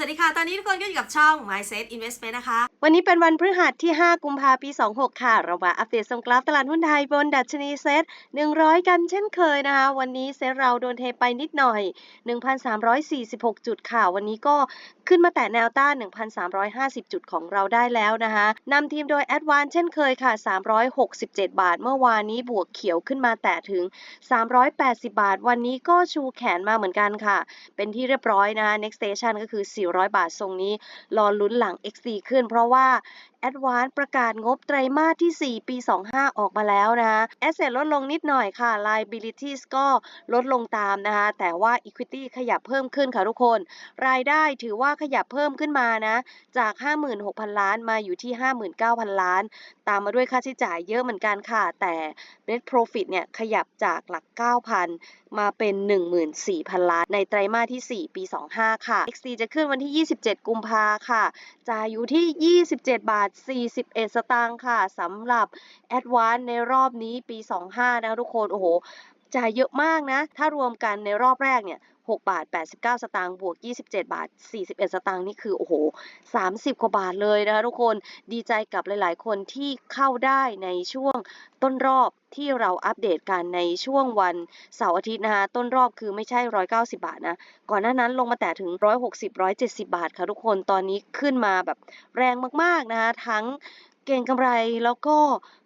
สวัสดีค่ะ ตอนนี้ทุกคนก็อยู่กับช่อง Mindset Investment นะคะ วันนี้เป็นวันพฤหัสที่ 5 กุมภาพันธ์ ปี 26 ค่ะ เรามาอัปเดตสงกราฟตลาดหุ้นไทยบนดัชนีเซ็ต100 กันเช่นเคยนะคะ วันนี้เซ็ตเราโดนเทไปนิดหน่อย 1,346 จุดค่ะ วันนี้ก็ขึ้นมาแตะแนวต้าน 1,350 จุดของเราได้แล้วนะคะนำทีมโดย a d v a n c e เช่นเคยค่ะ 367 บาท เมื่อวานนี้บวกเขียวขึ้นมาแตะถึง 380 บาท วันนี้ก็ชูแขนมาเหมือนกันค่ะ เป็นที่เรียบร้อยนะคะ next station ก็คือ400 บาททรงนี้ รอลุ้นหลัง XD ขึ้น เพราะว่า Advance ประกาศงบไตรมาสที่ 4 ปี 25 ออกมาแล้วนะคะ Asset ลดลงนิดหน่อยค่ะ Liabilities ก็ลดลงตามนะคะ แต่ว่า Equity ขยับเพิ่มขึ้นค่ะทุกคน รายได้ถือว่าขยับเพิ่มขึ้นมานะ จาก 56,000 ล้านมาอยู่ที่ 59,000 ล้าน ตามมาด้วยค่าใช้จ่ายเยอะเหมือนกันค่ะ แต่ Net Profit เนี่ย ขยับจากหลัก 9,000 มาเป็น 14,000 ล้าน ในไตรมาสที่ 4 ปี 25 ค่ะ XD จะขึ้นวันที่ 27 กุมภาค่ะจ่ายอยู่ที่ 27 บาท 41 สตางค์ค่ะสำหรับแอดวานในรอบนี้ปี 25 นะทุกคน โอ้โหจ่ายเยอะมากนะ ถ้ารวมกันในรอบแรกเนี่ย 6 บาท 89 สตางค์บวก 27 บาท 41 สตางค์นี่คือโอ้โห 30 กว่าบาทเลยนะคะทุกคนดีใจกับหลาย ๆ คนที่เข้าได้ในช่วงต้นรอบที่เราอัปเดตกันในช่วงวันเสาร์อาทิตย์นะคะต้นรอบคือไม่ใช่ 190 บาทนะ ก่อนหน้านั้นลงมาแต่ถึง 160 170 บาทค่ะทุกคนตอนนี้ขึ้นมาแบบแรงมาก ๆ นะคะทั้ง เก่งกำไรแล้วก็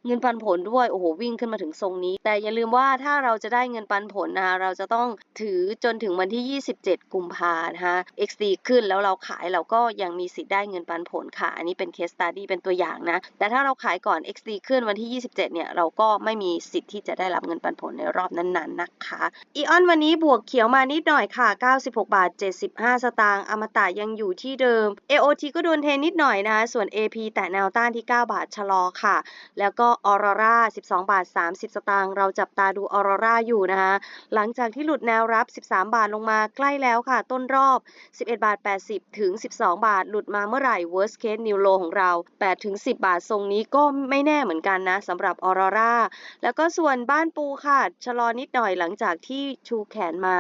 เงินปันผลด้วยโอ้โหวิ่งขึ้นมาถึงทรงนี้ แต่อย่าลืมว่าถ้าเราจะได้เงินปันผลนะคะเราจะต้องถือจนถึงวันที่ 27 กุมภานะคะ XD ขึ้นแล้วเราขายเราก็ยังมีสิทธิ์ได้เงินปันผลค่ะ อันนี้เป็น case study เป็นตัวอย่างนะ แต่ถ้าเราขายก่อน XD ขึ้นวันที่ 27 เนี่ยเราก็ไม่มีสิทธิ์ที่จะได้รับเงินปันผลในรอบนั้นๆนะคะอีออนวันนี้บวกเขียวมานิดหน่อยค่ะ 96 บาท 75 สตางค์อมตะยังอยู่ที่เดิม AOT ก็โดนเทนิดหน่อยนะคะส่วน AP แตะแนวต้านที่ 9บาทชะลอค่ะ แล้วก็ออรรา12 บาท 30 สตางค์เราจับตาดูออรราอยู่นะคะหลังจากที่หลุดแนวรับ 13 บาทลงมาใกล้แล้วค่ะ ต้นรอบ 11 บาท 80 ถึง 12 บาท หลุดมาเมื่อไหร่ worst case new low ของเรา8ถึง10 บาททรงนี้ก็ไม่แน่เหมือนกันนะสำหรับออรราแล้วก็ส่วนบ้านปูค่ะชะลอนิดหน่อยหลังจากที่ชูแขนมา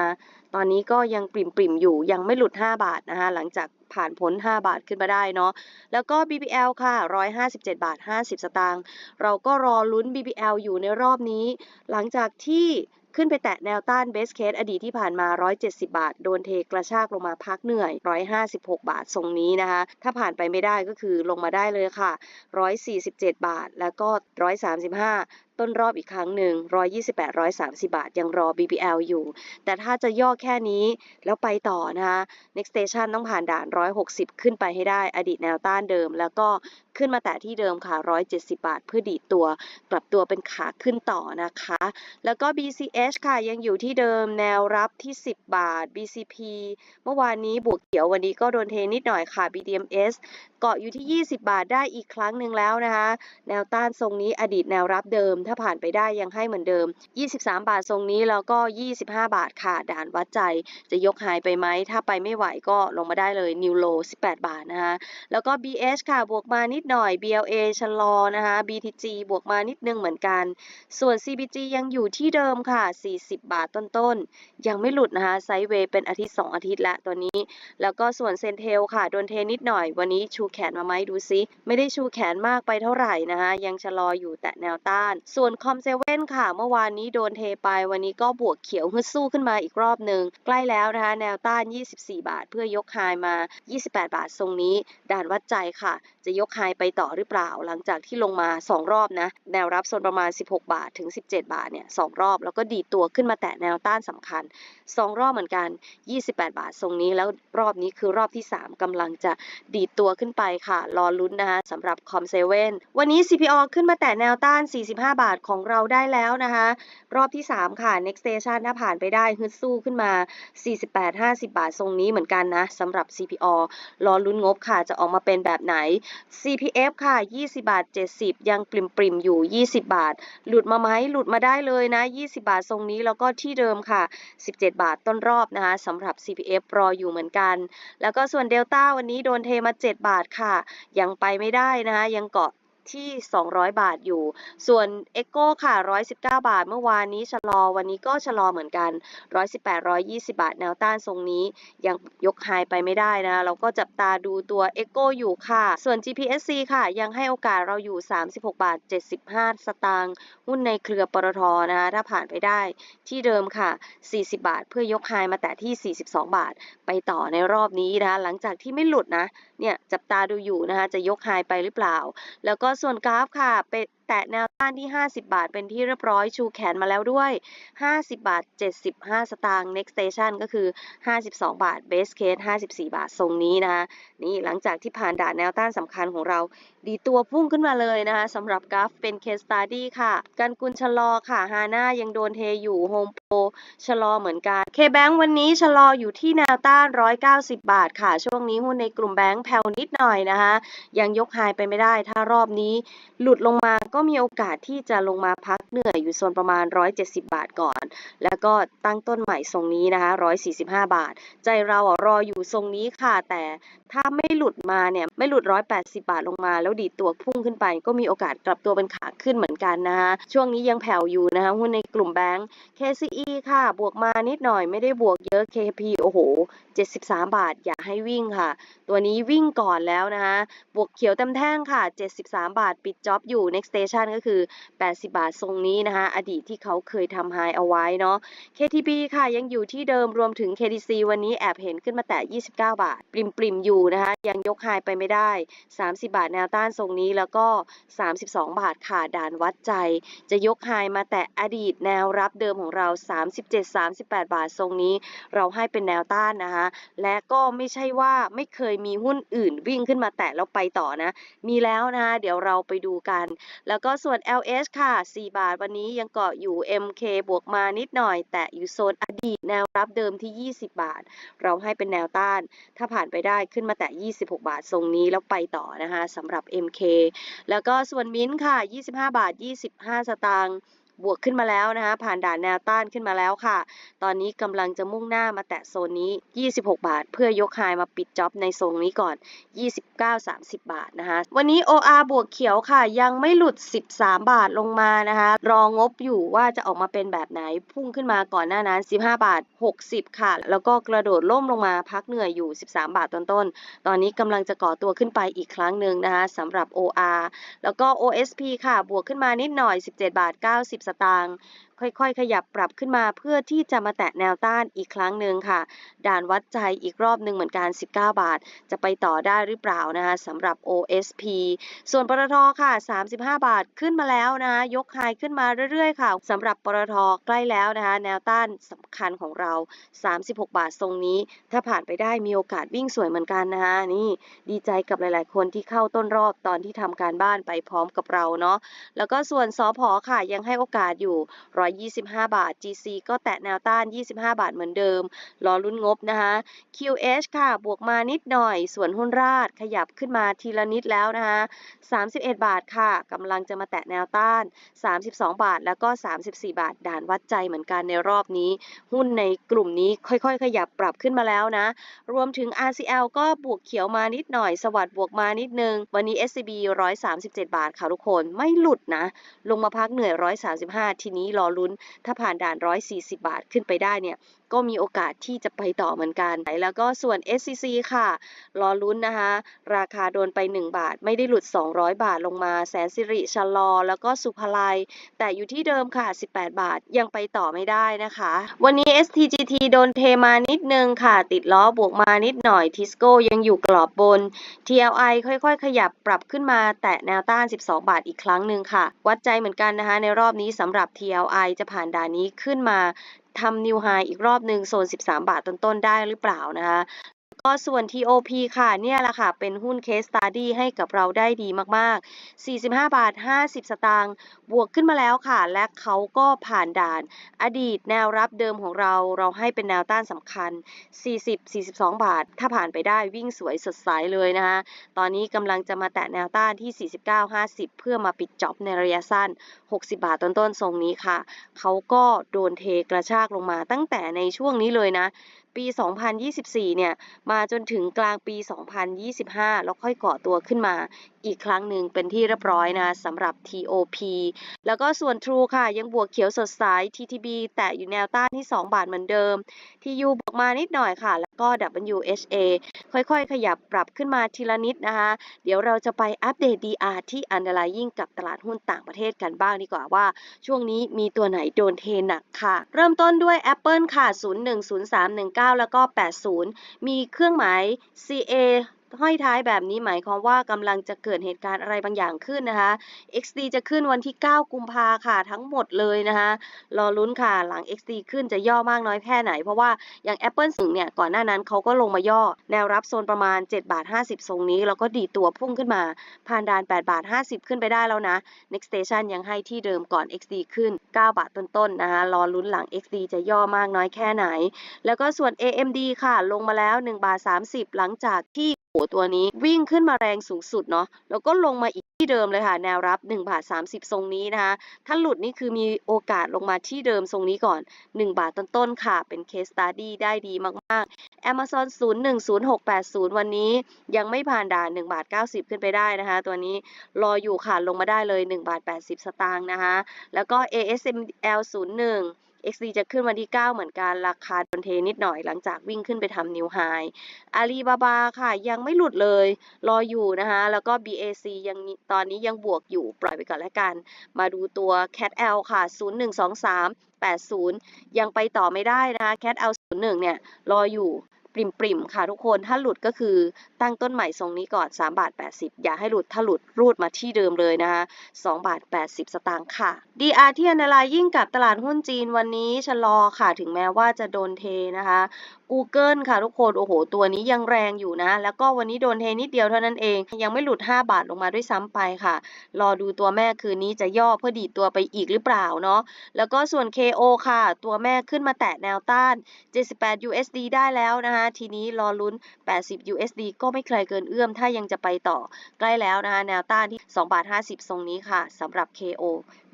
ตอนนี้ก็ยังปริมๆอยู่ยังไม่หลุด 5 บาทนะคะหลังจากผ่านพ้น 5 บาทขึ้นมาได้เนาะ แล้วก็ BBL ค่ะ 157 บาท 50 สตางค์ เราก็รอลุ้น BBL อยู่ในรอบนี้ หลังจากที่ขึ้นไปแตะแนวต้าน base case อดีตที่ผ่านมา 170 บาท โดนเทกระชากลงมาพักเหนื่อย 156 บาททรงนี้นะคะ ถ้าผ่านไปไม่ได้ก็คือลงมาได้เลยค่ะ 147 บาท แล้วก็ 135ต้นรอบอีกครั้งหนึ่ง128 130 บาท ยังรอ BBL อยู่ แต่ถ้าจะย่อแค่นี้แล้วไปต่อนะคะ next station ต้องผ่านด่าน 160 ขึ้นไปให้ได้ อดีตแนวต้านเดิม แล้วก็ขึ้นมาแตะที่เดิมค่ะ 170 บาท เพื่อดีดตัวกลับตัวเป็นขาขึ้นต่อนะคะ แล้วก็ BCH ค่ะยังอยู่ที่เดิมแนวรับที่ 10 บาท BCP เมื่อวานนี้บวกเขียววันนี้ก็โดนเทนิดหน่อยค่ะ BDMs เกาะอยู่ที่ 20 บาทได้อีกครั้งหนึ่งแล้วนะคะ แนวต้านทรงนี้อดีตแนวรับเดิม ถ้าผ่านไปได้ยังให้เหมือนเดิม 23 บาททรงนี้แล้วก็ 25 บาทค่ะด่านวัดใจ จะยกหายไปไหม ถ้าไปไม่ไหวก็ลงมาได้เลย New Low 18 บาทนะคะแล้วก็ BH ค่ะบวกมานิดหน่อย BLA ชะลอนะคะ BTG บวกมานิดนึงเหมือนกัน ส่วน CBG ยังอยู่ที่เดิมค่ะ 40 บาทต้นๆ ยังไม่หลุดนะคะไซด์เวย์เป็นอาทิตย์ 2 อาทิตย์ละตัวนี้ แล้วก็ส่วนเซนเทลค่ะโดนเทนิดหน่อยวันนี้ชูแขนมาไหมดูซิ ไม่ได้ชูแขนมากไปเท่าไหร่นะคะยังชะลออยู่แต่แนวต้าน ส่วนคอมเซเว่นค่ะ เมื่อวานนี้โดนเทไป วันนี้ก็บวกเขียวฮึดสู้ขึ้นมาอีกรอบหนึ่งใกล้แล้วนะคะแนวต้าน 24 บาท เพื่อยกไฮมา 28 บาททรงนี้ ด่านวัดใจค่ะ จะยกไฮไปต่อหรือเปล่า หลังจากที่ลงมา 2 รอบนะ แนวรับโซนประมาณ 16 บาทถึง 17 บาทเนี่ยสองรอบ แล้วก็ดีตัวขึ้นมาแตะแนวต้านสำคัญ 2 รอบเหมือนกัน 28 บาททรงนี้ แล้วรอบนี้คือรอบที่ 3กำลังจะดีตัวขึ้นไปค่ะ รอลุ้นนะคะสำหรับคอมเซเว่นวันนี้ CPO ขึ้นมาแตะแนวต้าน 45 บาทของเราได้แล้วนะคะ รอบที่ 3 ค่ะ next station ถ้าผ่านไปได้ฮึดสู้ขึ้นมา 48 50 บาททรงนี้เหมือนกันนะสำหรับ CPO รอลุ้นงบค่ะจะออกมาเป็นแบบไหน CPF ค่ะ 20 บาท 70 ยังปริมปริมอยู่ 20 บาท หลุดมาไหมหลุดมาได้เลยนะ 20 บาททรงนี้แล้วก็ที่เดิมค่ะ 17 บาทต้นรอบนะคะสำหรับ CPF รออยู่เหมือนกัน แล้วก็ส่วนเดลต้าวันนี้โดนเทมา 7 บาทค่ะ ยังไปไม่ได้นะคะยังเกาะที่ 200 บาทอยู่ ส่วน e c o ค่ะ 119 บาท เมื่อวานนี้ชะลอ วันนี้ก็ชะลอเหมือนกัน 118 120 บาท แนวต้านทรงนี้ยังยกไฮไปไม่ได้นะ เราก็จับตาดูตัว e c o อยู่ค่ะ ส่วน GPSC ค่ะ ยังให้โอกาสเราอยู่ 36 บาท 75 สตางค์ หุ้นในเครือปตทนะคะ ถ้าผ่านไปได้ที่เดิมค่ะ 40 บาท เพื่อยกไฮมาแต่ที่ 42 บาท ไปต่อในรอบนี้นะคะหลังจากที่ไม่หลุดนะ เนี่ยจับตาดูอยู่นะคะจะยกไฮไปหรือเปล่า แล้วก็ส่วนกราฟค่ะเป็นแตะแนวต้านที่ 50 บาทเป็นที่เรียบร้อยชูแขนมาแล้วด้วย 50 บาท 75 สตางค์ next station ก็คือ 52 บาท base case 54 บาททรงนี้นะคะนี่หลังจากที่ผ่านด่านแนวต้านสำคัญของเรา ดีตัวพุ่งขึ้นมาเลยนะคะสำหรับกราฟเป็น case study ค่ะ กันกุลชะลอค่ะฮาน่ายังโดนเทอยู่ Home Pro ชะลอเหมือนกัน K-Bank วันนี้ชะลออยู่ที่แนวต้าน 190 บาทค่ะ ช่วงนี้หุ้นในกลุ่มแบงค์แผ่วนิดหน่อยนะคะยังยกไฮไปไม่ได้ถ้ารอบนี้หลุดลงมาก็มีโอกาสที่จะลงมาพักเหนื่อยอยู่โซนประมาณ 170 บาทก่อน แล้วก็ตั้งต้นใหม่ทรงนี้นะคะ 145 บาท ใจเราอะรออยู่ทรงนี้ค่ะ แต่ถ้าไม่หลุดมาเนี่ย ไม่หลุด 180 บาทลงมา แล้วดีดตัวพุ่งขึ้นไป ก็มีโอกาสกลับตัวเป็นขาขึ้นเหมือนกันนะคะช่วงนี้ยังแผ่วอยู่นะคะหุ้นในกลุ่มแบงค์ KCE ค่ะ บวกมานิดหน่อยไม่ได้บวกเยอะ KP โอ้โห 73 บาท อย่าให้วิ่งค่ะ ตัวนี้วิ่งก่อนแล้วนะคะบวกเขียวเต็มแท่งค่ะ 73 บาท ปิดจ็อบอยู่ next day station ก็คือ 80 บาททรงนี้นะคะ อดีตที่เขาเคยทำไฮเอาไว้เนาะ KTB ค่ะยังอยู่ที่เดิมรวมถึง KDC วันนี้แอบเห็นขึ้นมาแต่ 29 บาท ปริมปริมอยู่นะคะ ยังยกไฮไปไม่ได้ 30 บาทแนวต้านทรงนี้แล้วก็ 32 บาทค่ะด่านวัดใจ จะยกไฮมาแต่อดีตแนวรับเดิมของเรา 37-38 บาททรงนี้ เราให้เป็นแนวต้านนะคะ และก็ไม่ใช่ว่าไม่เคยมีหุ้นอื่นวิ่งขึ้นมาแตะแล้วไปต่อนะ มีแล้วนะคะเดี๋ยวเราไปดูกันแล้วก็ส่วน LS ค่ะ 4 บาทวันนี้ยังเกาะอยู่ MK บวกมานิดหน่อย แต่อยู่โซนอดีตแนวรับเดิมที่ 20 บาท เราให้เป็นแนวต้าน ถ้าผ่านไปได้ขึ้นมาแต่ 26 บาททรงนี้แล้วไปต่อนะคะสำหรับ MK แล้วก็ส่วนมิ้นท์ค่ะ 25 บาท 25 สตางค์ บวกขึ้นมาแล้วนะคะ ผ่านด่านแนวต้านขึ้นมาแล้วค่ะ ตอนนี้กำลังจะมุ่งหน้ามาแตะโซนนี้ 26 บาท เพื่อยกไฮมาปิดจ็อบในโซนนี้ก่อน 29-30 บาทนะคะ วันนี้ OR บวกเขียวค่ะ ยังไม่หลุด 13 บาทลงมานะคะ รองบอยู่ว่าจะออกมาเป็นแบบไหน พุ่งขึ้นมาก่อนหน้านั้น 15 บาท 60 ค่ะ แล้วก็กระโดดล่มลงมาพักเหนื่อยอยู่ 13 บาทต้นๆ ตอนนี้กำลังจะก่อตัวขึ้นไปอีกครั้งหนึ่งนะคะสำหรับ OR แล้วก็ OSP ค่ะ บวกขึ้นมานิดหน่อย 17 บาท 90สตางค์ ค่อยๆ ขยับปรับขึ้นมาเพื่อที่จะมาแตะแนวต้านอีกครั้งหนึ่งค่ะ ด่านวัดใจอีกรอบหนึ่งเหมือนกัน 19 บาท จะไปต่อได้หรือเปล่านะคะสำหรับ OSP ส่วนปตทค่ะ 35 บาทขึ้นมาแล้วนะคะยกไฮขึ้นมาเรื่อยๆ ค่ะสำหรับปตทใกล้แล้วนะคะแนวต้านสำคัญของเรา 36 บาททรงนี้ ถ้าผ่านไปได้มีโอกาสวิ่งสวยเหมือนกันนะคะนี่ดีใจกับหลายๆ คนที่เข้าต้นรอบตอนที่ทำการบ้านไปพร้อมกับเราเนาะแล้วก็ส่วนสอพอค่ะยังให้โอกาสอยู่125 บาท GC ก็แตะแนวต้าน 25 บาทเหมือนเดิม รอลุ้นงบนะคะ QH ค่ะ บวกมานิดหน่อย ส่วนหุ้นราดขยับขึ้นมาทีละนิดแล้วนะคะ 31 บาทค่ะกำลังจะมาแตะแนวต้าน 32 บาท แล้วก็ 34 บาท ด่านวัดใจเหมือนกันในรอบนี้ หุ้นในกลุ่มนี้ค่อยๆ ขยับปรับขึ้นมาแล้วนะ รวมถึง RCL ก็บวกเขียวมานิดหน่อย สวัสดบวกมานิดนึง วันนี้ SCB 137 บาทค่ะทุกคน ไม่หลุดนะ ลงมาพักเหนื่อย 135 ทีนี้รอลุ้นถ้าผ่านด่าน 140 บาทขึ้นไปได้เนี่ย ก็มีโอกาสที่จะไปต่อเหมือนกัน แล้วก็ส่วน SCC ค่ะ รอลุ้นนะคะ ราคาโดนไป 1 บาท ไม่ได้หลุด 200 บาทลงมา แสนสิริชะลอ แล้วก็สุภลัย แต่อยู่ที่เดิมค่ะ 18 บาท ยังไปต่อไม่ได้นะคะ วันนี้ STGT โดนเทมานิดนึงค่ะ ติดล้อบวกมานิดหน่อยทิสโก้ยังอยู่กรอบบน TLI ค่อยๆ ขยับปรับขึ้นมา แตะแนวต้าน 12 บาทอีกครั้งหนึ่งค่ะ วัดใจเหมือนกันนะคะ ในรอบนี้สำหรับ TLI จะผ่านด่านนี้ขึ้นมา ทำนิวไฮอีกรอบหนึ่งโซน 13 บาทต้นๆได้หรือเปล่านะคะ ก็ส่วน TOP ค่ะ เนี่ยแหละค่ะ เป็นหุ้น case study ให้กับเราได้ดีมากๆ 45 บาท 50 สตางค์บวกขึ้นมาแล้วค่ะ และเขาก็ผ่านด่าน อดีตแนวรับเดิมของเราเราให้เป็นแนวต้านสำคัญ 40-42 บาท ถ้าผ่านไปได้วิ่งสวยสดใสเลยนะคะตอนนี้กำลังจะมาแตะแนวต้านที่ 49-50 เพื่อมาปิดจ็อบในระยะสั้น 60 บาทต้นๆทรงนี้ค่ะ เขาก็โดนเทกระชากลงมาตั้งแต่ในช่วงนี้เลยนะ ปี 2024 เนี่ย มาจนถึงกลางปี 2025 แล้วค่อยก่อตัวขึ้นมา อีกครั้งหนึ่งเป็นที่เรียบร้อยนะสำหรับ TOP แล้วก็ส่วน True ค่ะ ยังบวกเขียวสดใส TTB แตะอยู่แนวต้านที่ 2 บาทเหมือนเดิม TU บวกมานิดหน่อยค่ะ แล้วก็ WHA ค่อยๆ ขยับปรับขึ้นมาทีละนิดนะคะ เดี๋ยวเราจะไปอัปเดต DR ที่ Underlying กับตลาดหุ้นต่างประเทศกันบ้างดีกว่าว่า ช่วงนี้มีตัวไหนโดนเทหนักค่ะ เริ่มต้นด้วย Apple ค่ะ 010319 แล้วก็ 80 มีเครื่องหมาย CA ห้อยท้ายแบบนี้หมายความว่ากำลังจะเกิดเหตุการณ์อะไรบางอย่างขึ้นนะคะ XD จะขึ้นวันที่ 9 กุมภาค่ะทั้งหมดเลยนะคะรอลุ้นค่ะหลัง XD ขึ้นจะย่อมากน้อยแค่ไหน เพราะว่าอย่าง Apple สึงเนี่ยก่อนหน้านั้นเขาก็ลงมาย่อ แนวรับโซนประมาณ7บาท50 ทรงนี้ แล้วก็ดีตัวพุ่งขึ้นมา ผ่านด่าน8บาท50 ขึ้นไปได้แล้วนะ Next Station ยังให้ที่เดิมก่อน XD ขึ้น 9 บาทต้นๆนะคะรอลุ้นหลัง XD จะย่อมากน้อยแค่ไหน แล้วก็ส่วน AMD ค่ะลงมาแล้ว1บาท30 หลังจากที่ ตัวนี้วิ่งขึ้นมาแรงสูงสุดเนาะแล้วก็ลงมาอีกที่เดิมเลยค่ะ แนวรับ1บาท30 ทรงนี้นะคะ ถ้าหลุดนี่คือมีโอกาสลงมาที่เดิมทรงนี้ก่อน 1 บาทต้นๆค่ะ เป็น case study ได้ดีมากๆ Amazon 010680 วันนี้ยังไม่ผ่านด่าน1บาท90 ขึ้นไปได้นะคะ ตัวนี้รออยู่ค่ะ ลงมาได้เลย1บาท80 สตางค์นะคะ แล้วก็ ASML 01 XD จะขึ้นวันที่ 9 เหมือนกัน ราคาโดนเทนิดหน่อยหลังจากวิ่งขึ้นไปทำนิวไฮอาลีบาบาค่ะ ยังไม่หลุดเลย รออยู่นะคะ แล้วก็ BAC ยังตอนนี้ยังบวกอยู่ปล่อยไปก่อนแล้วกัน มาดูตัว Cat L ค่ะ 0123 80 ยังไปต่อไม่ได้นะคะ Cat L 01เนี่ยรออยู่ ปริมปริมค่ะทุกคนถ้าหลุดก็คือตั้งต้นใหม่ทรงนี้ก่อน3บาท80 อย่าให้หลุดถ้าหลุดรูดมาที่เดิมเลยนะคะ2บาท80 สตางค์ค่ะ DR ที่อนาลายยิ่งกับตลาดหุ้นจีนวันนี้ชะลอค่ะถึงแม้ว่าจะโดนเทนะคะ Google ค่ะทุกคน โอ้โห ตัวนี้ยังแรงอยู่นะ แล้วก็วันนี้โดนเทนิดเดียวเท่านั้นเอง ยังไม่หลุด 5 บาทลงมาด้วยซ้ำไปค่ะ รอดูตัวแม่คืนนี้จะย่อเพื่อดีดตัวไปอีกหรือเปล่าเนาะ แล้วก็ส่วน KO ค่ะ ตัวแม่ขึ้นมาแตะแนวต้าน 78 USD ได้แล้วนะคะ ทีนี้รอลุ้น 80 USD ก็ไม่ไกลเกินเอื้อม ถ้ายังจะไปต่อ ใกล้แล้วนะคะ แนวต้านที่2บาท50 ทรงนี้ค่ะสำหรับ KO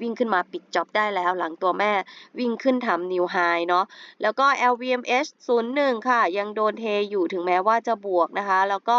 วิ่งขึ้นมาปิดจ็อบได้แล้ว หลังตัวแม่วิ่งขึ้นทำนิวไฮเนาะ แล้วก็ LVMH 01ค่ะ ยังโดนเทอยู่ถึงแม้ว่าจะบวกนะคะ แล้วก็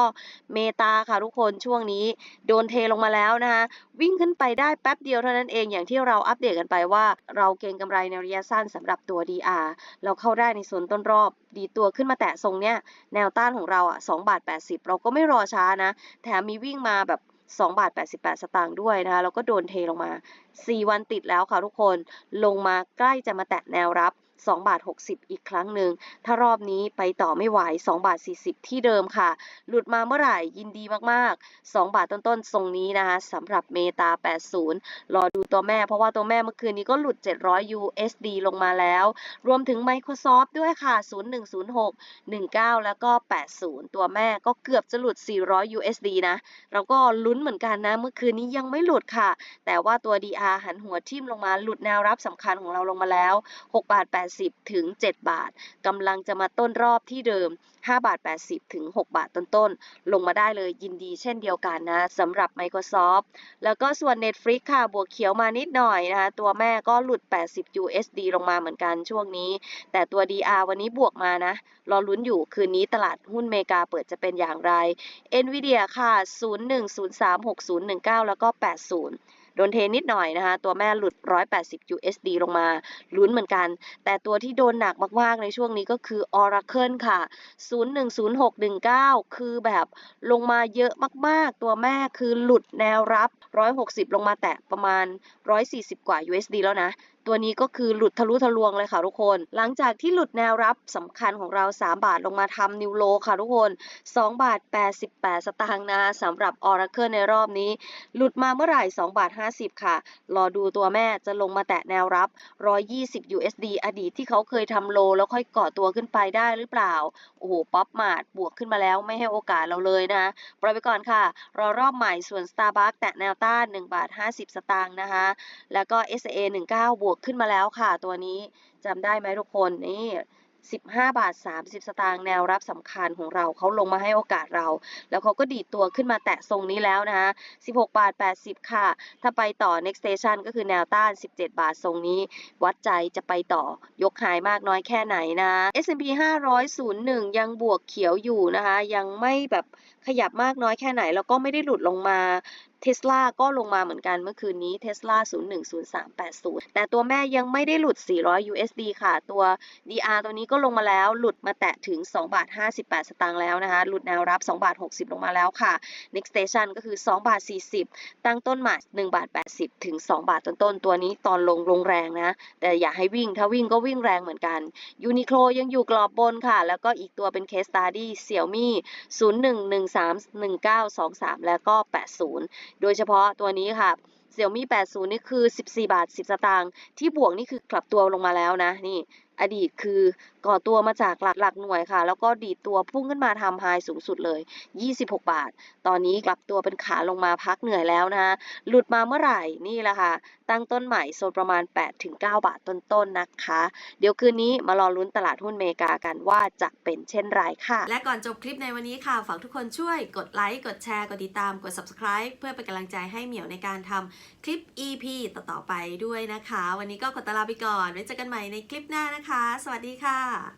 เมตาค่ะทุกคนช่วงนี้โดนเทลงมาแล้วนะคะวิ่งขึ้นไปได้แป๊บเดียวเท่านั้นเองอย่างที่เราอัปเดตกันไปว่า เราเก็งกำไรในระยะสั้นสำหรับตัว DR เราเข้าได้ในโซนต้นรอบดีตัวขึ้นมาแตะทรงเนี้ยแนวต้านของเราอะ2บาท80 เราก็ไม่รอช้านะ แถมมีวิ่งมาแบบ2บาท88 สตางค์ด้วยนะคะแล้วก็โดนเทลงมา 4 วันติดแล้วค่ะทุกคนลงมาใกล้จะมาแตะแนวรับ 2บาท60 อีกครั้งหนึ่ง ถ้ารอบนี้ไปต่อไม่ไหว2บาท40 ที่เดิมค่ะ หลุดมาเมื่อไหร่ยินดีมากๆ 2 บาทต้นๆทรงนี้นะคะสำหรับเมตา 80 รอดูตัวแม่เพราะว่าตัวแม่เมื่อคืนนี้ก็หลุด 700 USD ลงมาแล้ว รวมถึง Microsoft ด้วยค่ะ 0106 19 แล้วก็ 80 ตัวแม่ก็เกือบจะหลุด 400 USD นะ เราก็ลุ้นเหมือนกันนะ เมื่อคืนนี้ยังไม่หลุดค่ะ แต่ว่าตัว DR หันหัวทิ่มลงมาหลุดแนวรับสำคัญของเราลงมาแล้ว 6 บาท80 ถึง 7 บาทกำลังจะมาต้นรอบที่เดิม 5 บาท 80 ถึง 6 บาทต้นๆ ลงมาได้เลยยินดีเช่นเดียวกันนะสำหรับ Microsoft แล้วก็ส่วน Netflix ค่ะ บวกเขียวมานิดหน่อยนะคะตัวแม่ก็หลุด 80 USD ลงมาเหมือนกันช่วงนี้ แต่ตัว DR วันนี้บวกมานะ รอลุ้นอยู่คืนนี้ตลาดหุ้นเมกาเปิดจะเป็นอย่างไร Nvidia ค่ะ 01036019 แล้วก็ 80 โดนเทนิดหน่อยนะคะตัวแม่หลุด 180 USD ลงมาลุ้นเหมือนกัน แต่ตัวที่โดนหนักมากๆในช่วงนี้ก็คือ Oracle ค่ะ 010619 คือแบบลงมาเยอะมากๆ ตัวแม่คือหลุดแนวรับ 160 ลงมาแตะประมาณ 140 กว่า USD แล้วนะ ตัวนี้ก็คือหลุดทะลุทะลวงเลยค่ะทุกคน หลังจากที่หลุดแนวรับสำคัญของเรา 3 บาทลงมาทำนิวโลค่ะทุกคน 2 บาท 88 สตางค์นะสำหรับ Oracle ในรอบนี้ หลุดมาเมื่อไหร่ 2 บาท 50 ค่ะ รอดูตัวแม่จะลงมาแตะแนวรับ 120 USD อดีตที่เขาเคยทำโล แล้วค่อยเกาะตัวขึ้นไปได้หรือเปล่า โอ้โห ป๊อปมาดบวกขึ้นมาแล้วไม่ให้โอกาสเราเลยนะปล่อยไปก่อนค่ะ รอรอบใหม่ส่วน Starbucks แตะแนวต้าน1บาท50 สตางค์นะคะ แล้วก็ SA 19 บวกขึ้นมาแล้วค่ะ ตัวนี้จำได้ไหมทุกคนนี่15 บาท 30 สตางค์แนวรับสำคัญของเราเขาลงมาให้โอกาสเรา แล้วเขาก็ดีดตัวขึ้นมาแตะทรงนี้แล้วนะคะ16 บาท 80 ค่ะ ถ้าไปต่อ next station ก็คือแนวต้าน 17 บาททรงนี้ วัดใจจะไปต่อยกหายมากน้อยแค่ไหนนะ S&P 500 01 ยังบวกเขียวอยู่นะคะ ยังไม่แบบ ขยับมากน้อยแค่ไหน แล้วก็ไม่ได้หลุดลงมาเทสลาก็ลงมาเหมือนกันเมื่อคืนนี้เทสลา010380 แต่ตัวแม่ยังไม่ได้หลุด 400 USD ค่ะ ตัว DR ตัวนี้ก็ลงมาแล้ว หลุดมาแตะถึง2บาท58 สตางค์แล้วนะคะ หลุดแนวรับ2บาท60 ลงมาแล้วค่ะ next station ก็คือ2บาท40 ตั้งต้นหม่1บาท80 ถึง 2 บาทต้นต้น ตัวนี้ตอนลงลงแรงนะ แต่อย่าให้วิ่ง ถ้าวิ่งก็วิ่งแรงเหมือนกันยูนิโคลยังอยู่กรอบบนค่ะ แล้วก็อีกตัวเป็นเคสตาดี้เสี่ยวมี่0.113 3 19 23 แล้วก็ 80 โดยเฉพาะตัวนี้ค่ะเสี่ยวมี่80 นี่คือ 14 บาท 10 สตางค์ที่บวกนี่คือกลับตัวลงมาแล้วนะนี่อดีตคือก่อตัวมาจากหลักหลักหน่วยค่ะ แล้วก็ดีดตัวพุ่งขึ้นมาทำไฮสูงสุดเลย 26 บาท ตอนนี้กลับตัวเป็นขาลงมาพักเหนื่อยแล้วนะคะหลุดมาเมื่อไหร่นี่แหละค่ะ ตั้งต้นใหม่โซนประมาณ 8-9 บาทต้นๆนะคะ เดี๋ยวคืนนี้มารอลุ้นตลาดหุ้นเมกากันว่าจะเป็นเช่นไรค่ะ และก่อนจบคลิปในวันนี้ค่ะฝากทุกคนช่วยกดไลค์กดแชร์กดติดตามกด subscribe เพื่อเป็นกำลังใจให้เหมียวในการทำคลิป EP ต่อๆไปด้วยนะคะ วันนี้ก็ขอตลาไปก่อนไว้เจอกันใหม่ในคลิปหน้านะคะ สวัสดีค่ะ lá!